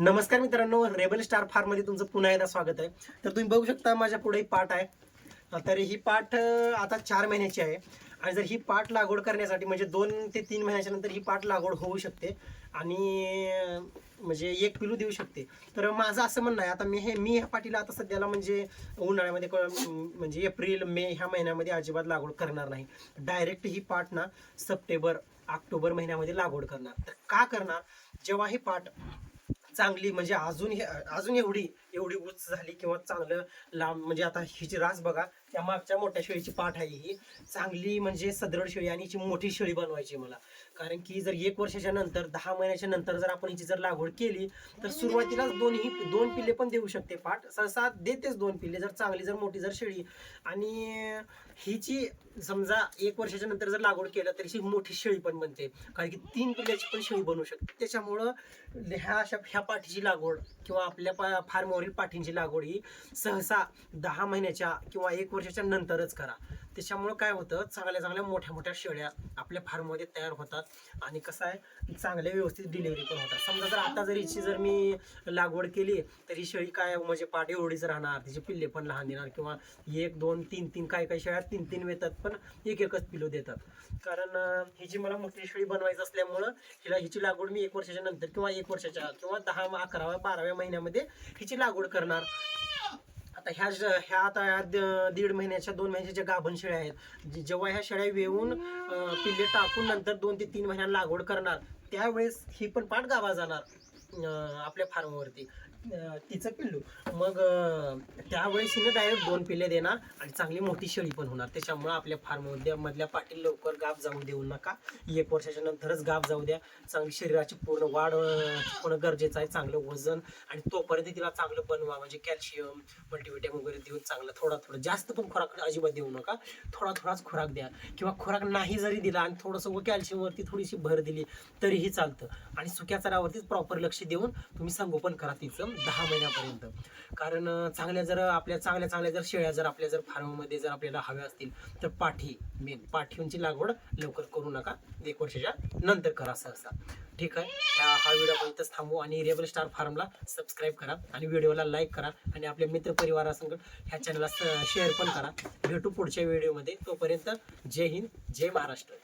नमस्कार मित्रांनो rebel star फार्ममध्ये तुमचं पुन्हा एकदा स्वागत आहे. तर तुम्ही बघू शकता माझ्या पुढे पाठ आहे. तर ही पाठ आता चार महिन्याची आहे. आणि जर ही पाठ लागवड करण्यासाठी म्हणजे दोन ते तीन महिन्याच्या नंतर ही पाट लागवड होऊ शकते. आणि म्हणजे एक पिलू देऊ शकते. तर माझं असं म्हणणं आहे आता मी हे मी ह्या पाटीला आता सध्याला म्हणजे उन्हाळ्यामध्ये म्हणजे एप्रिल मे ह्या महिन्यामध्ये अजिबात लागवड करणार नाही. डायरेक्ट ही पाट ना सप्टेंबर ऑक्टोबर महिन्यामध्ये लागवड करणार. तर का करणार? जेव्हा ही पाट चांगली म्हणजे अजून हे अजून एवढी एवढी उंच झाली किंवा चांगलं लांब म्हणजे आता हिची रास बघा त्या मागच्या मोठ्या शेळीची पाठ आहे ही. चांगली म्हणजे सदृढ शेळी आणि हिची मोठी शेळी बनवायची मला. कारण की जर एक वर्षाच्या नंतर दहा महिन्याच्या नंतर जर आपण हिची जर लागवड केली तर सुरुवातीलाच दोन्ही दोन पिल्ले पण देऊ शकते पाठ. सहसा देतेच दोन पिल्ले जर चांगली जर मोठी जर शेळी. आणि हिची समजा एक वर्षाच्या नंतर जर लागवड केलं तर ही मोठी शेळी पण बनते. कारण की तीन पिल्ल्याची पण शेळी बनवू शकते. त्याच्यामुळं ह्या अशा ह्या पाठीची लागवड किंवा आपल्या पा पिकावरील पाठींची लागवड ही सहसा दहा महिन्याच्या किंवा एक वर्षाच्या नंतरच करा. त्याच्यामुळं काय होतं चांगल्या चांगल्या मोठ्या मोठ्या शेळ्या आपल्या फार्ममध्ये तयार होतात. आणि कसं आहे चांगल्या व्यवस्थित डिलिव्हरी पण होतात. समजा जर आता जर हिची जर मी लागवड केली तर ही शेळी काय म्हणजे पाठ एवढीच राहणार तिचे पिल्ले पण लहान येणार किंवा एक दोन तीन तीन काही काही शेळ्या तीन तीन येतात पण एक एकच पिलो देतात. कारण अं, हिची मला मोठी शेळी बनवायची असल्यामुळं हिला हिची लागवड मी एक वर्षाच्या नंतर किंवा एक वर्षाच्या किंवा दहा अकराव्या बाराव्या महिन्यामध्ये हिची लागवड करणार. आता ह्या ह्या आता दीड महिन्याच्या दोन महिन्याच्या ज्या गाभण शेळ्या आहेत जेव्हा ह्या शेळ्या वेवून पिल्ले टाकून नंतर दोन ते तीन महिन्यांना लागवड करणार त्यावेळेस ही पण पाठ गावा जाणार. आपल्या फार्मवरती तिचं पिल्लू. मग त्यावेळेस हिने डायरेक्ट दोन पिल्ले देणार आणि चांगली मोठी शेळी पण होणार. त्याच्यामुळे आपल्या फार्ममध्ये मधल्या पाटील लवकर गाभ जाऊ देऊ नका. एक वर्षाच्या नंतरच गाभ जाऊ द्या. चांगली शरीराची पूर्ण वाढ होणं गरजेचं आहे. चांगलं वजन आणि तोपर्यंत तिला चांगलं बनवा. म्हणजे कॅल्शियम मल्टीव्हिटॅमिन वगैरे देऊन चांगलं थोडा थोडा जास्त पण खुराक अजिबात देऊ नका. थोडा थोडाच खुराक द्या. किंवा खुराक नाही जरी दिला आणि थोडंसं कॅल्शियमवरती थोडीशी भर दिली तरीही चालतं. आणि सुक्या चारावरतीच प्रॉपर लक्ष देऊन तुम्ही संगोपन करा तिचं दहा महिन्यापर्यंत. कारण चांगल्या जर आपल्या चांगल्या चांगल्या जर शेळ्या जर आपल्या जर फार्ममध्ये जर आपल्याला हव्या असतील तर पाठी मेन पाठींची लागवड लवकर करू नका. एक वर्षाच्या नंतर करा सहसा. ठीक आहे? ह्या हा व्हिडिओ आपण इथंच थांबू आणि रेबल स्टार फार्मला सबस्क्राईब करा आणि व्हिडिओला लाईक करा आणि आपल्या मित्रपरिवारासंग ह्या चॅनलला शेअर पण करा. भेटू पुढच्या व्हिडिओमध्ये तोपर्यंत जय हिंद जय महाराष्ट्र.